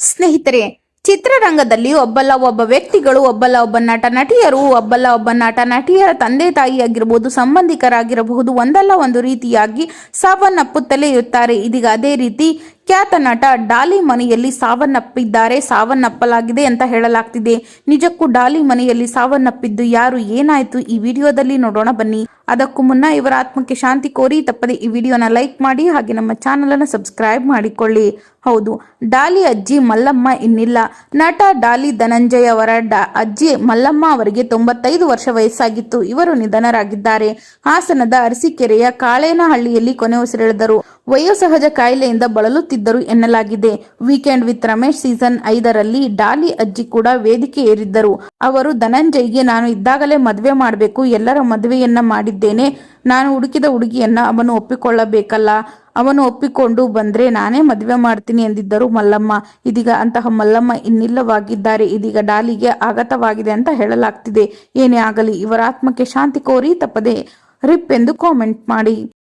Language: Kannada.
ಸ್ನೇಹಿತರೆ, ಚಿತ್ರರಂಗದಲ್ಲಿ ಒಬ್ಬಲ್ಲ ಒಬ್ಬ ವ್ಯಕ್ತಿಗಳು, ಒಬ್ಬಲ್ಲ ಒಬ್ಬ ನಟ ನಟಿಯರು, ಒಬ್ಬಲ್ಲ ಒಬ್ಬ ನಟ ನಟಿಯರ ತಂದೆ ತಾಯಿಯಾಗಿರಬಹುದು ಸಂಬಂಧಿಕರಾಗಿರಬಹುದು, ಒಂದಲ್ಲ ಒಂದು ರೀತಿಯಾಗಿ ಸಾವನ್ನಪ್ಪುತ್ತಲೇ ಇರುತ್ತಾರೆ. ಇದೀಗ ಅದೇ ರೀತಿ ಖ್ಯಾತ ನಟ ಡಾಲಿ ಮನೆಯಲ್ಲಿ ಸಾವನ್ನಪ್ಪಿದ್ದಾರೆ, ಸಾವನ್ನಪ್ಪಲಾಗಿದೆ ಅಂತ ಹೇಳಲಾಗ್ತಿದೆ. ನಿಜಕ್ಕೂ ಡಾಲಿ ಮನೆಯಲ್ಲಿ ಸಾವನ್ನಪ್ಪಿದ್ದು ಯಾರು, ಏನಾಯ್ತು? ಈ ವಿಡಿಯೋದಲ್ಲಿ ನೋಡೋಣ ಬನ್ನಿ. ಅದಕ್ಕೂ ಮುನ್ನ ಇವರ ಆತ್ಮಕ್ಕೆ ಶಾಂತಿ ಕೋರಿ ತಪ್ಪದೆ ಈ ವಿಡಿಯೋನ ಲೈಕ್ ಮಾಡಿ ಹಾಗೆ ನಮ್ಮ ಚಾನಲ್ ಅನ್ನು ಸಬ್ಸ್ಕ್ರೈಬ್ ಮಾಡಿಕೊಳ್ಳಿ. ಹೌದು, ಡಾಲಿ ಅಜ್ಜಿ ಮಲ್ಲಮ್ಮ ಇನ್ನಿಲ್ಲ. ನಟ ಡಾಲಿ ಧನಂಜಯ ಅವರ ಅಜ್ಜಿ ಮಲ್ಲಮ್ಮ ಅವರಿಗೆ ತೊಂಬತ್ತೈದು ವರ್ಷ ವಯಸ್ಸಾಗಿತ್ತು. ಇವರು ನಿಧನರಾಗಿದ್ದಾರೆ. ಹಾಸನದ ಅರಸಿಕೆರೆಯ ಕಾಳೇನಹಳ್ಳಿಯಲ್ಲಿ ಕೊನೆ ಉಸಿರೆಳೆದರು. ವಯೋಸಹಜ ಕಾಯಿಲೆಯಿಂದ ಬಳಲುತ್ತಿದ್ದರು ಎನ್ನಲಾಗಿದೆ. ವೀಕೆಂಡ್ ವಿತ್ ರಮೇಶ್ ಸೀಸನ್ ಐದರಲ್ಲಿ ಡಾಲಿ ಅಜ್ಜಿ ಕೂಡ ವೇದಿಕೆ ಏರಿದ್ದರು. ಅವರು, ಧನಂಜಯ್ಗೆ ನಾನು ಇದ್ದಾಗಲೇ ಮದುವೆ ಮಾಡಬೇಕು, ಎಲ್ಲರ ಮದುವೆಯನ್ನ ಮಾಡಿದ್ದೇನೆ. ನಾನು ಹುಡುಕಿದ ಹುಡುಗಿಯನ್ನ ಅವನು ಒಪ್ಪಿಕೊಳ್ಳಬೇಕಲ್ಲ. ಅವನು ಒಪ್ಪಿಕೊಂಡು ಬಂದ್ರೆ ನಾನೇ ಮದುವೆ ಮಾಡ್ತೀನಿ ಎಂದಿದ್ದರು ಮಲ್ಲಮ್ಮ. ಇದೀಗ ಅಂತಹ ಮಲ್ಲಮ್ಮ ಇನ್ನಿಲ್ಲವಾಗಿದ್ದಾರೆ. ಇದೀಗ ಡಾಲಿಗೆ ಆಘಾತವಾಗಿದೆ ಅಂತ ಹೇಳಲಾಗ್ತಿದೆ. ಏನೇ ಆಗಲಿ ಇವರ ಆತ್ಮಕ್ಕೆ ಶಾಂತಿ ಕೋರಿ ತಪ್ಪದೆ ರಿಪ್ ಎಂದು ಕಾಮೆಂಟ್ ಮಾಡಿ.